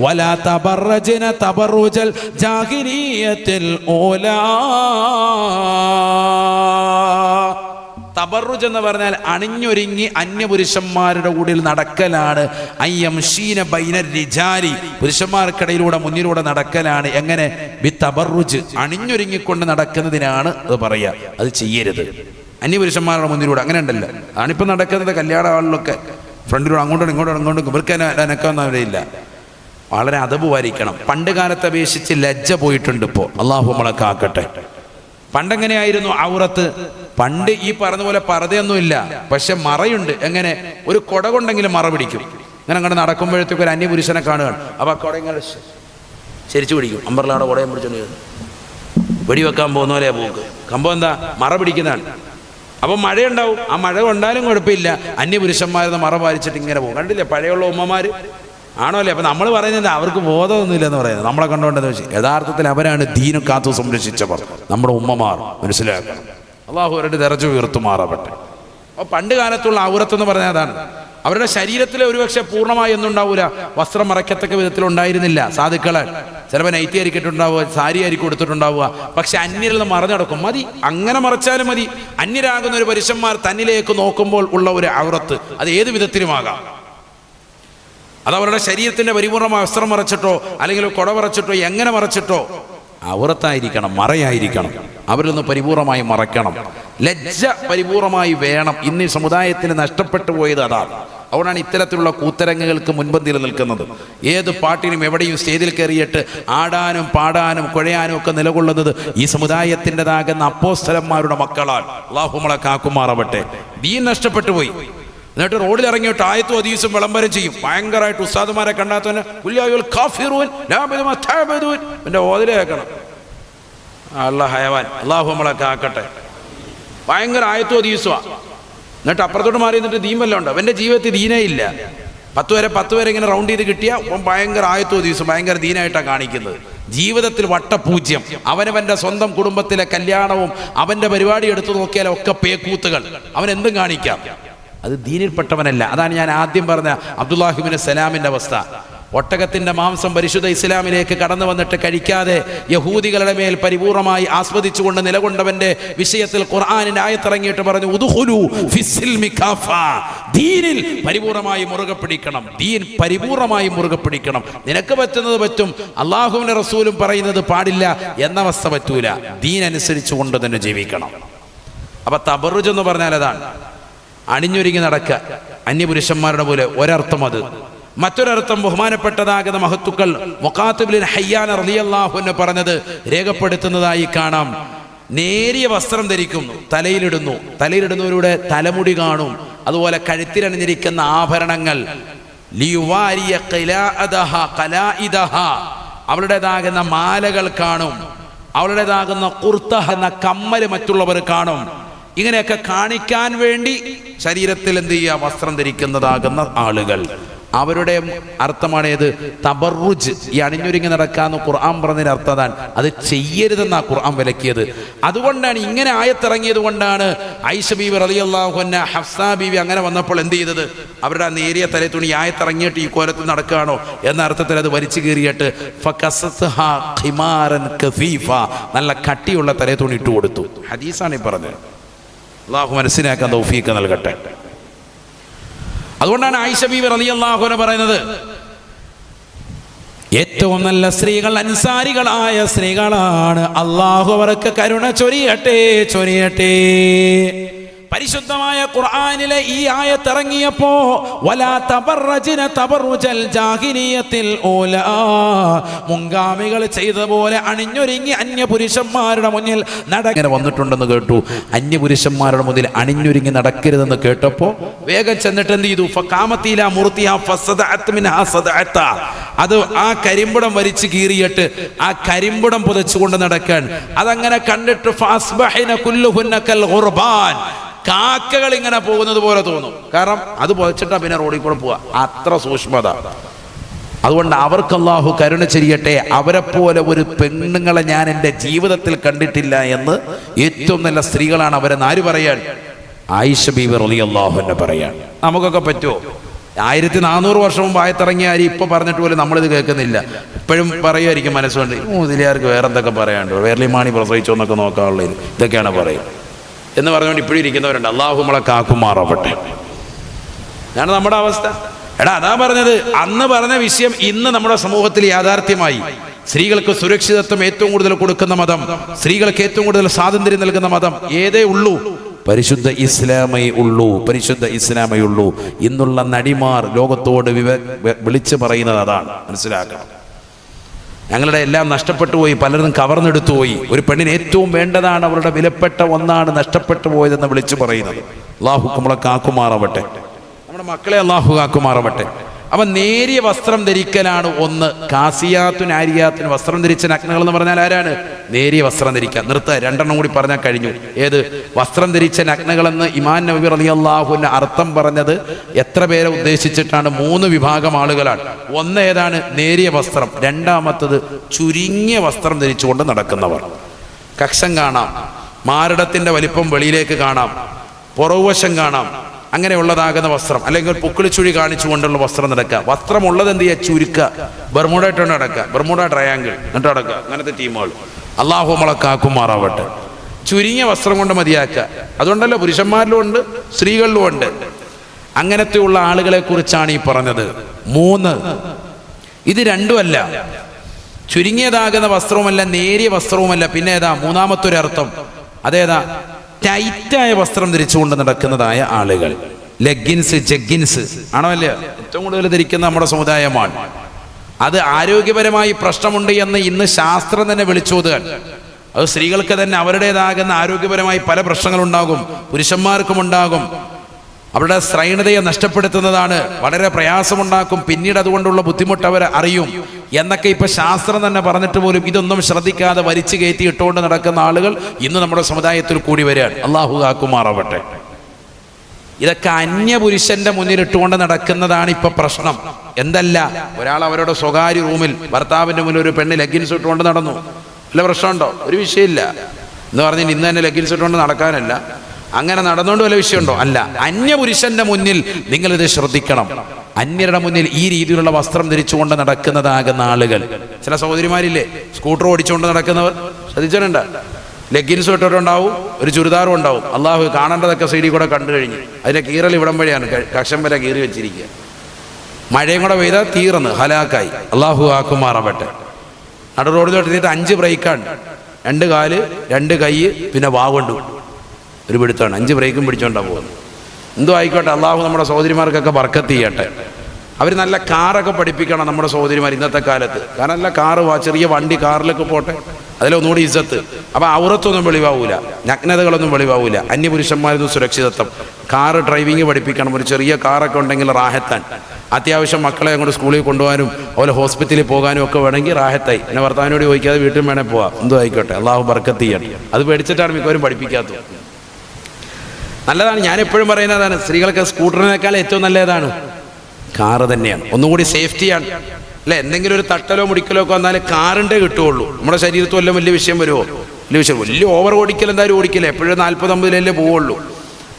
വല തബറജന തബറുജൽ ജാഹിരീയത്തിൽ ഓലാ. തബറുജ് എന്ന് പറഞ്ഞാൽ അണിഞ്ഞൊരുങ്ങി അന്യപുരുഷന്മാരുടെ കൂടെ നടക്കലാണ്. അയ്യം ഷീന ബൈന റിജാലി പുരുഷന്മാർക്കിടയിലൂടെ മുന്നിലൂടെ നടക്കലാണ്. എങ്ങനെ? ബി തബറുജ് അണിഞ്ഞൊരുങ്ങിക്കൊണ്ട് നടക്കുന്നതിനാണ് അത് പറയുക. അത് ചെയ്യരുത്. അന്യപുരുഷന്മാരുടെ മുന്നിലൂടെ. അങ്ങനെ ഉണ്ടല്ലോ. അതാണിപ്പോൾ നടക്കുന്നത് കല്യാണ ആളിലൊക്കെ ഫ്രണ്ടിലൂടെ അങ്ങോട്ടും ഇങ്ങോട്ടും അങ്ങോട്ടും ഇവർക്ക് അനക്കാവുന്നവരില്ല വളരെ അതവ് വാരിക്കണം. പണ്ട് കാലത്തെ അപേക്ഷിച്ച് ലജ്ജ പോയിട്ടുണ്ട് ഇപ്പോൾ അള്ളാഹു നമ്മളെ കാക്കട്ടെ. പണ്ടെങ്ങനെയായിരുന്നു ഔറത്ത്. പണ്ട് ഈ പറഞ്ഞ പോലെ പറതയൊന്നുമില്ല പക്ഷെ മറയുണ്ട്. എങ്ങനെ? ഒരു കൊട കൊണ്ടെങ്കിലും മറ പിടിക്കും. ഇങ്ങനെ അങ്ങോട്ട് നടക്കുമ്പോഴത്തേക്ക് ഒരു അന്യപുരുഷനെ കാണുകയാണ്. അപ്പൊ ആ കൊട ഇങ്ങനെ ശരിച്ചു പിടിക്കും. അമ്പർലാടെ കുടയും പിടിച്ചോണ്ട്. വെടിവെക്കാൻ പോകുന്ന പോലെയാ പോക്ക്. കമ്പം എന്താ? മറ പിടിക്കുന്നതാണ്. അപ്പം മഴയുണ്ടാവും. ആ മഴ കൊണ്ടാലും കുഴപ്പമില്ല. അന്യപുരുഷന്മാരെന്ന് മറ പാലിച്ചിട്ട് ഇങ്ങനെ പോകും. കണ്ടില്ലേ? പഴയുള്ള ഉമ്മമാര് ആണോ അല്ലേ അപ്പം നമ്മൾ പറയുന്നത് അവർക്ക് ബോധമൊന്നുമില്ല എന്ന് പറയുന്നത്. നമ്മളെ കണ്ടുകൊണ്ടെന്ന് വെച്ച് യഥാർത്ഥത്തിൽ അവരാണ് ദീനു കാത്തു സംരക്ഷിച്ചവർ. നമ്മുടെ ഉമ്മമാർ മനസ്സിലാക്കണം അള്ളാഹു അവരുടെ തിരച്ചു ഉയർത്തുമാറാവട്ടെ അപ്പോൾ പണ്ട് കാലത്തുള്ള ഔറത്തെന്ന് പറഞ്ഞാൽ അതാണ്. അവരുടെ ശരീരത്തിലെ ഒരുപക്ഷെ പൂർണമായി ഒന്നും ഉണ്ടാവൂല. വസ്ത്രം മറയ്ക്കത്തക്ക വിധത്തിൽ ഉണ്ടായിരുന്നില്ല. സാധുക്കളെ ചിലപ്പോൾ നൈറ്റി അരിക്കിട്ടുണ്ടാവുക സാരി ആയിരിക്കും കൊടുത്തിട്ടുണ്ടാവുക. പക്ഷെ അന്യരിൽ നിന്ന് മറഞ്ഞു നടക്കും. മതി. അങ്ങനെ മറച്ചാലും മതി. അന്യരാകുന്ന ഒരു പുരുഷന്മാർ തന്നിലേക്ക് നോക്കുമ്പോൾ ഉള്ള ഒരു ഔറത്ത്. അത് ഏത് വിധത്തിലുമാകാം? അത് അവരുടെ ശരീരത്തിന്റെ പരിപൂർണമായ വസ്ത്രം മറച്ചിട്ടോ അല്ലെങ്കിൽ കുട മറച്ചിട്ടോ എങ്ങനെ മറച്ചിട്ടോ? അവറത്തായിരിക്കണം മറയായിരിക്കണം. അവരിൽ നിന്ന് പരിപൂർണമായി മറക്കണം. ലജ്ജ പരിപൂർണമായി വേണം. ഇന്ന് സമുദായത്തിന് നഷ്ടപ്പെട്ടു പോയത് അതാണ് അതുകൊണ്ടാണ് ഇത്തരത്തിലുള്ള കൂത്തരങ്ങുകൾക്ക് മുൻപന്തിയിൽ നിൽക്കുന്നത്. ഏത് പാട്ടിനും എവിടെയും സ്റ്റേജിൽ കയറിയിട്ട് ആടാനും പാടാനും കുഴയാനും ഒക്കെ നിലകൊള്ളുന്നത് ഈ സമുദായത്തിന്റെതാകുന്ന അപ്പോസ്തലന്മാരുടെ മക്കളാൽ. അള്ളാഹുമളെ കാക്കുമാറാവട്ടെ. ദീൻ നഷ്ടപ്പെട്ടു പോയി. എന്നിട്ട് റോഡിൽ ഇറങ്ങിയിട്ട് ആയത്തും അതീസും വിളംബരം ചെയ്യും. ഭയങ്കരമായിട്ട് ഉസ്താദുമാരെ കണ്ടാത്തവന് ഉല്യായുൽ കാഫിറൂൻ എന്റെ ഓതിലെ കേൾക്കണം. അള്ള ഹയവാൻ അള്ളാഹു നമ്മളെ കാക്കട്ടെ ഭയങ്കര ആയത്തും അതീസുവാ എന്നിട്ട് അപ്പുറത്തോട്ട് മാറി എന്നിട്ട് ദീമെല്ലാം ഉണ്ട്. അവന്റെ ജീവിതത്തിൽ ദീനേ ഇല്ല. പത്ത് വരെ പത്ത് വരെ ഇങ്ങനെ റൗണ്ട് ചെയ്ത് കിട്ടിയ ഭയങ്കര ആയത്തോ ദിവസം ഭയങ്കര ദീനായിട്ടാണ് കാണിക്കുന്നത്. ജീവിതത്തിൽ വട്ടപൂജ്യം. അവനവന്റെ സ്വന്തം കുടുംബത്തിലെ കല്യാണവും അവന്റെ പരിപാടി എടുത്തു നോക്കിയാൽ ഒക്കെ പേക്കൂത്തുകൾ. അവൻ എന്തും കാണിക്കാം. അത് ദീനിൽപ്പെട്ടവനല്ല. അതാണ് ഞാൻ ആദ്യം പറഞ്ഞ അബ്ദുല്ലാഹിബിന് സലാമിന്റെ അവസ്ഥ. ഒട്ടകത്തിന്റെ മാംസം പരിശുദ്ധ ഇസ്ലാമിലേക്ക് കടന്നു വന്നിട്ട് കഴിക്കാതെ യഹൂദികളുടെ മേൽ പരിപൂർണമായി ആസ്വദിച്ചുകൊണ്ട് നിലകൊണ്ടവന്റെ വിഷയത്തിൽ ഖുർആാനിന്റെ ആയത്തിറങ്ങിയിട്ട് പറഞ്ഞു ഉദുഹുലു. ദീനിൽ പരിപൂർണമായി മുറുകെ പിടിക്കണം. ദീൻ പരിപൂർണമായി മുറുകെ പിടിക്കണം. നിനക്ക് പറ്റുന്നത് പറ്റും അള്ളാഹുവിന് റസൂലും പറയുന്നത് പാടില്ല എന്ന അവസ്ഥ പറ്റൂല. ദീൻ അനുസരിച്ച് കൊണ്ട് തന്നെ ജീവിക്കണം. അപ്പൊ തബറുജ് എന്ന് പറഞ്ഞാൽ അതാണ്. അണിഞ്ഞൊരുങ്ങി നടക്കുക. അന്യപുരുഷന്മാരുടെ പോലെ ഒരർത്ഥം അത്. മറ്റൊരർത്ഥം ബഹുമാനപ്പെട്ടതാകുന്ന മഹത്തുക്കൾ മൊക്കാത്തുബിൻ ഹയ്യാൻ റളിയല്ലാഹു എന്ന് പറഞ്ഞത് രേഖപ്പെടുത്തുന്നതായി കാണാം. നേരിയ വസ്ത്രം ധരിക്കുന്നു തലയിലിടുന്നു. തലയിലിടുന്നവരുടെ തലമുടി കാണും. അതുപോലെ കഴുത്തിലണിഞ്ഞിരിക്കുന്ന ആഭരണങ്ങൾ. അവളുടേതാകുന്ന മാലകൾ കാണും. അവളുടേതാകുന്ന കുർത്തഹ എന്ന കമ്മൽ മറ്റുള്ളവർ കാണും. ഇങ്ങനെയൊക്കെ കാണിക്കാൻ വേണ്ടി ശരീരത്തിൽ എന്ത് ചെയ്യുക? വസ്ത്രം ധരിക്കുന്നതാകുന്ന ആളുകൾ. അവരുടെ അർത്ഥമാണേത്? തബറുജ് ഈ അണിഞ്ഞൊരുങ്ങി നടക്കാന്ന് ഖുർആൻ പറഞ്ഞതിന് അർത്ഥതാൻ അത് ചെയ്യരുതെന്നാ ഖുർആൻ വിലക്കിയത്. അതുകൊണ്ടാണ് ഇങ്ങനെ ആയത്തിറങ്ങിയത് കൊണ്ടാണ് ഐഷ ബീവി റലിയല്ലാഹുന്ന ഹഫ്സ ബീവി അങ്ങനെ വന്നപ്പോൾ എന്ത് ചെയ്തത്? അവരുടെ ആ നേരിയ തലേ തുണി ആയത്തിറങ്ങിയിട്ട് ഈ കോലത്തിൽ നടക്കുകയാണോ? എന്ന അർത്ഥത്തിൽ അത് വലിച്ചു കീറിയിട്ട് നല്ല കട്ടിയുള്ള തലേ തുണി ഇട്ട് കൊടുത്തു ഹദീസാണ് ഈ പറഞ്ഞത്. അള്ളാഹു മനസ്സിലാക്കാൻ തൗഫീക്ക് നൽകട്ടെ. അതുകൊണ്ടാണ് ആയിഷ ബീവി അള്ളാഹുന പറയുന്നത് ഏറ്റവും നല്ല സ്ത്രീകൾ അൻസാരികളായ സ്ത്രീകളാണ്. അള്ളാഹു അവർക്ക് കരുണ ചൊരിയട്ടെ ചൊരിയട്ടെ. പരിശുദ്ധമായ ഖുർആനിലെ ഈ ആയത്തിറങ്ങിയപ്പോ മുൻഗാമികൾ ചെയ്ത പോലെ അണിഞ്ഞൊരുങ്ങി അന്യപുരുഷന്മാരുടെ മുന്നിൽ നടങ്ങനെ വന്നിട്ടുണ്ടെന്ന് കേട്ടു. അന്യപുരുഷന്മാരുടെ മുന്നിൽ അണിഞ്ഞൊരുങ്ങി നടക്കരുതെന്ന് കേട്ടപ്പോ വേഗം ചെന്നിട്ട് എന്ത് ചെയ്തു? മിൻഹാ സദഅത്ത. അത് ആ കരിമ്പുടം വരിച്ച് കീറിയിട്ട് ആ കരിമ്പുടം പുതച്ചുകൊണ്ട് നടക്കാൻ. അതങ്ങനെ കണ്ടിട്ട് ഖുർബാൻ. കാക്കകൾ ഇങ്ങനെ പോകുന്നത് പോലെ തോന്നും. കാരണം അത് പൊതച്ചിട്ടാ പിന്നെ റോഡിൽ കൂടെ പോവാ. അത്ര സൂക്ഷ്മത. അതുകൊണ്ട് അവർക്ക് അള്ളാഹു കരുണ ചെയ്യട്ടെ അവരെ പോലെ ഒരു പെണ്ണുങ്ങളെ ഞാൻ എന്റെ ജീവിതത്തിൽ കണ്ടിട്ടില്ല എന്ന് ഏറ്റവും നല്ല സ്ത്രീകളാണ് അവരെ നാര് പറയാൻ. ആയിഷ ബീവർ അലി അള്ളാഹു എന്നെ പറയാൻ. നമുക്കൊക്കെ പറ്റുമോ ആയിരത്തി നാനൂറ് വർഷം മുമ്പ് ആയത്തിറങ്ങിയ ആര് ഇപ്പൊ പറഞ്ഞിട്ട് പോലും നമ്മളിത് കേൾക്കുന്നില്ല. ഇപ്പോഴും പറയുമായിരിക്കും മനസ്സുകൊണ്ട് മുതലിയാർക്ക് വേറെന്തൊക്കെ എന്തൊക്കെ വേർലി മാണി പ്രസവിച്ചോ എന്നൊക്കെ നോക്കാനുള്ളത് ഇതൊക്കെയാണ് പറയുക. എന്ന് പറഞ്ഞുകൊണ്ട് ഇപ്പോഴും ഇരിക്കുന്നവരുണ്ട്. അള്ളാഹു നമ്മളെ കാക്കുമാറാവട്ടെ. ഇതാണ് നമ്മുടെ അവസ്ഥ. എടാ അതാ പറഞ്ഞത്. അന്ന് പറഞ്ഞ വിഷയം ഇന്ന് നമ്മുടെ സമൂഹത്തിൽ യാഥാർത്ഥ്യമായി. സ്ത്രീകൾക്ക് സുരക്ഷിതത്വം ഏറ്റവും കൂടുതൽ കൊടുക്കുന്ന മതം സ്ത്രീകൾക്ക് ഏറ്റവും കൂടുതൽ സ്വാതന്ത്ര്യം നൽകുന്ന മതം ഏതേ ഉള്ളൂ? പരിശുദ്ധ ഇസ്ലാമേ ഉള്ളൂ പരിശുദ്ധ ഇസ്ലാമേ ഉള്ളൂ. ഇന്നുള്ള നടിമാർ ലോകത്തോട് വിവ വിളിച്ചു പറയുന്നത് അതാണ്. മനസ്സിലാക്കണം. ഞങ്ങളുടെ എല്ലാം നഷ്ടപ്പെട്ടു പോയി പലരും കവർന്നെടുത്തു പോയി. ഒരു പെണ്ണിന് ഏറ്റവും വേണ്ടതാണ് അവരുടെ വിലപ്പെട്ട ഒന്നാണ് നഷ്ടപ്പെട്ടു പോയതെന്ന് വിളിച്ചു പറയുന്നത്. അള്ളാഹു നമ്മളെ കാക്കുമാറാവട്ടെ. നമ്മുടെ മക്കളെ അള്ളാഹു കാക്കുമാറാവട്ടെ. അവൻ നേരിയ വസ്ത്രം ധരിക്കലാണ് ഒന്ന്. കാസിയാത്തുൻ ആരിയാത്തുൻ വസ്ത്രം ധരിച്ച നഗ്നകൾ എന്ന് പറഞ്ഞാൽ ആരാണ്? നേരിയ വസ്ത്രം ധരിക്കുക. നിർത്ത രണ്ടെണ്ണം കൂടി പറഞ്ഞാൽ കഴിഞ്ഞു. ഏത്? വസ്ത്രം ധരിച്ച നഗ്നകളെന്ന് ഇമാൻ നബി അലി അള്ളാഹുവിന് അർത്ഥം പറഞ്ഞത് എത്ര പേരെ ഉദ്ദേശിച്ചിട്ടാണ്? മൂന്ന് വിഭാഗം ആളുകളാണ്. ഒന്ന് ഏതാണ്? നേരിയ വസ്ത്രം. രണ്ടാമത്തത് ചുരുങ്ങിയ വസ്ത്രം ധരിച്ചുകൊണ്ട് നടക്കുന്നവർ. കക്ഷം കാണാം. മാരടത്തിന്റെ വലിപ്പം വെളിയിലേക്ക് കാണാം. പുറകുവശം കാണാം. അങ്ങനെയുള്ളതാകുന്ന വസ്ത്രം. അല്ലെങ്കിൽ പുക്കിളിച്ചുഴി കാണിച്ചുകൊണ്ടുള്ള വസ്ത്രം നടക്കുക. വസ്ത്രമുള്ളത് എന്ത് ചെയ്യുക ചുരുക്കുക. ബർമൂഡ ഇട്ടുകൊണ്ട് നടക്കുക. ബർമൂഡ ട്രയാങ്കിൾ എന്നിട്ട് നടക്കുക. അങ്ങനത്തെ ടീമുകൾ അള്ളാഹു മുളക്കാക്കും മാറാവട്ടെ ചുരുങ്ങിയ വസ്ത്രം കൊണ്ട് മതിയാക്കുക. അതുകൊണ്ടല്ലോ പുരുഷന്മാരിലും ഉണ്ട് സ്ത്രീകളിലും ഉണ്ട്. അങ്ങനത്തെയുള്ള ആളുകളെ കുറിച്ചാണ് ഈ പറഞ്ഞത്. മൂന്ന്. ഇത് രണ്ടുമല്ല. ചുരുങ്ങിയതാകുന്ന വസ്ത്രവുമല്ല നേരിയ വസ്ത്രവുമല്ല. പിന്നെ ഏതാ? മൂന്നാമത്തെ ഒരു അർത്ഥം അതേതാ? ടൈറ്റായ വസ്ത്രം ധരിച്ചുകൊണ്ട് നടക്കുന്നതായ ആളുകൾ. Leggings jeggings. ആണോ അല്ലേ ഏറ്റവും കൂടുതൽ ധരിക്കുന്ന നമ്മുടെ സമുദായമാണ്. അത് ആരോഗ്യപരമായി പ്രശ്നമുണ്ട് എന്ന് ഇന്ന് ശാസ്ത്രം തന്നെ വിളിച്ചോതുകയാണ് അത് സ്ത്രീകൾക്ക് തന്നെ അവരുടേതാകുന്ന ആരോഗ്യപരമായി പല പ്രശ്നങ്ങളുണ്ടാകും. പുരുഷന്മാർക്കും ഉണ്ടാകും. അവരുടെ ശ്രൈണതയെ നഷ്ടപ്പെടുത്തുന്നതാണ്. വളരെ പ്രയാസമുണ്ടാക്കും. പിന്നീട് അതുകൊണ്ടുള്ള ബുദ്ധിമുട്ട് അവർ അറിയും. എന്നൊക്കെ ഇപ്പൊ ശാസ്ത്രം തന്നെ പറഞ്ഞിട്ട് പോലും ഇതൊന്നും ശ്രദ്ധിക്കാതെ വരിച്ചു കയറ്റി ഇട്ടുകൊണ്ട് നടക്കുന്ന ആളുകൾ ഇന്ന് നമ്മുടെ സമുദായത്തിൽ കൂടി വരികയാണ്. അള്ളാഹു കാക്കുമാറാവട്ടെ. ഇതൊക്കെ അന്യപുരുഷന്റെ മുന്നിൽ ഇട്ടുകൊണ്ട് നടക്കുന്നതാണ് ഇപ്പൊ പ്രശ്നം. എന്തല്ല ഒരാൾ അവരുടെ സ്വകാര്യ റൂമിൽ ഭർത്താവിന്റെ മുന്നിൽ ഒരു പെണ്ണ് ലെഗിൻസ് ഇട്ടുകൊണ്ട് നടന്നു. അല്ല പ്രശ്നമുണ്ടോ? ഒരു വിഷയമില്ല. എന്ന് പറഞ്ഞാൽ ഇന്ന് തന്നെ ലെഗിൻസ് ഇട്ടുകൊണ്ട് നടക്കാനല്ല. അങ്ങനെ നടന്നുകൊണ്ട് വല്ല വിഷയമുണ്ടോ? അല്ല. അന്യപുരുഷന്റെ മുന്നിൽ നിങ്ങളിത് ശ്രദ്ധിക്കണം. അന്യരുടെ മുന്നിൽ ഈ രീതിയിലുള്ള വസ്ത്രം ധരിച്ചുകൊണ്ട് നടക്കുന്നതാകുന്ന ആളുകൾ. ചില സഹോദരിമാരില്ലേ? സ്കൂട്ടർ ഓടിച്ചുകൊണ്ട് നടക്കുന്നവർ. ശ്രദ്ധിച്ചിട്ടുണ്ട്? ലെഗിൻസ് ഇട്ടിട്ടുണ്ടാവും ഒരു ചുരിദാറും ഉണ്ടാവും. അള്ളാഹു കാണേണ്ടതൊക്കെ സൈഡിൽ കൂടെ കണ്ടു കഴിഞ്ഞു. അതിന്റെ കീറൽ ഇവിടം വഴിയാണ് കക്ഷം വരെ കീറി വെച്ചിരിക്കുക. മഴയും കൂടെ പെയ്താൽ തീർന്ന് ഹലാക്കായി. അള്ളാഹു ആക്കുമാറവട്ടെ നട റോഡിൽ തൊട്ടിട്ട് അഞ്ച് ബ്രേക്കാണ് രണ്ട് കാൽ രണ്ട് കൈ പിന്നെ വാവുണ്ട്. ഒരു പിടുത്തമാണ്. അഞ്ച് ബ്രേക്കും പിടിച്ചോണ്ടാണ് പോകുന്നത്. എന്തോ ആയിക്കോട്ടെ അള്ളാഹു നമ്മുടെ സഹോദരിമാർക്കൊക്കെ വർക്കത്ത് ചെയ്യട്ടെ. അവർ നല്ല കാറൊക്കെ പഠിപ്പിക്കണം നമ്മുടെ സഹോദരിമാർ ഇന്നത്തെ കാലത്ത്. കാരണം നല്ല കാറ് ചെറിയ വണ്ടി കാറിലൊക്കെ പോട്ടെ. അതിലൊന്നുകൂടി ഇജ്ജത്ത്. അപ്പം ഔറത്തൊന്നും വെളിവാവൂല. നഗ്നതകളൊന്നും വെളിവാവൂല. അന്യപുരുഷന്മാരൊന്നും സുരക്ഷിതത്വം. കാറ് ഡ്രൈവിംഗ് പഠിപ്പിക്കണം. ഒരു ചെറിയ കാറൊക്കെ ഉണ്ടെങ്കിൽ റാഹത്താൻ. അത്യാവശ്യം മക്കളെ അങ്ങോട്ട് സ്കൂളിൽ കൊണ്ടുപോകാനും അതുപോലെ ഹോസ്പിറ്റലിൽ പോകാനും ഒക്കെ വേണമെങ്കിൽ റാഹത്തായി. എന്നെ ഭർത്താവിനോട് ചോദിക്കാതെ വീട്ടിൽ വേണേൽ പോവാം. എന്തോ ആയിക്കോട്ടെ അള്ളാഹു ബർക്കത്ത് ചെയ്യണം അത് പേടിച്ചിട്ടാണ് മിക്കവരും പഠിപ്പിക്കാത്തത്. നല്ലതാണ്. ഞാൻ എപ്പോഴും പറയുന്നതാണ് സ്ത്രീകൾക്ക് സ്കൂട്ടറിനേക്കാൾ ഏറ്റവും നല്ലതാണ്. കാറ് തന്നെയാണ്. ഒന്നും കൂടി സേഫ്റ്റിയാണ് അല്ലെ? എന്തെങ്കിലും ഒരു തട്ടലോ മുടിക്കലോ ഒക്കെ വന്നാൽ കാറിന്റെ കിട്ടുള്ളൂ നമ്മുടെ ശരീരത്തിൽ വല്ലതും വലിയ വിഷയം വരുമോ? വലിയ വിഷയം. വലിയ ഓവർ ഓടിക്കൽ എന്തായാലും ഓടിക്കില്ല? എപ്പോഴും നാൽപ്പത്തൊമ്പതിലല്ലേ പോവുള്ളൂ.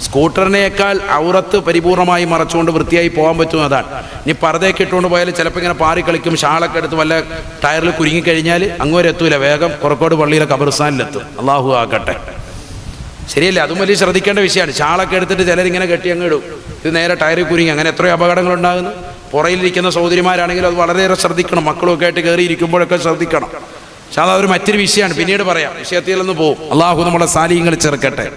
സ്കൂട്ടറിനേക്കാൾ ഔറത്ത് പരിപൂർണമായി മറച്ചുകൊണ്ട് വൃത്തിയായി പോകാൻ പറ്റും അതാണ്. ഇനി പർദ്ദയൊക്കെ ഇട്ടുകൊണ്ട് പോയാൽ ചിലപ്പോൾ ഇങ്ങനെ പാറി കളിക്കും ഷാളൊക്കെ എടുത്ത് വല്ല ടയറിൽ കുരുങ്ങിക്കഴിഞ്ഞാൽ അങ്ങോട്ട് എത്തൂല. വേഗം കുറക്കോട് പള്ളിയിലെ കബർസ്ഥാനിലെത്തും. അള്ളാഹു ആക്കട്ടെ ശരിയല്ലേ? അതും വലിയ ശ്രദ്ധിക്കേണ്ട വിഷയമാണ്. ചാളൊക്കെ എടുത്തിട്ട് ചിലരിങ്ങനെ കെട്ടി അങ്ങ് ഇടും. ഇത് നേരെ ടയറിൽ കുരുങ്ങി. അങ്ങനെ എത്രയോ അപകടങ്ങൾ ഉണ്ടാകുന്നു. പുറയിലിരിക്കുന്ന സഹോദരിമാരാണെങ്കിൽ അത് വളരെയേറെ ശ്രദ്ധിക്കണം. മക്കളൊക്കെ ആയിട്ട് കയറി ഇരിക്കുമ്പോഴൊക്കെ ശ്രദ്ധിക്കണം. പക്ഷെ അതൊരു മറ്റൊരു വിഷയമാണ്. പിന്നീട് പറയാം. വിഷയത്തിൽ നിന്ന് പോകും അള്ളാഹു നമ്മളെ സാലിഹ്യങ്ങൾ ചേർക്കട്ടെ.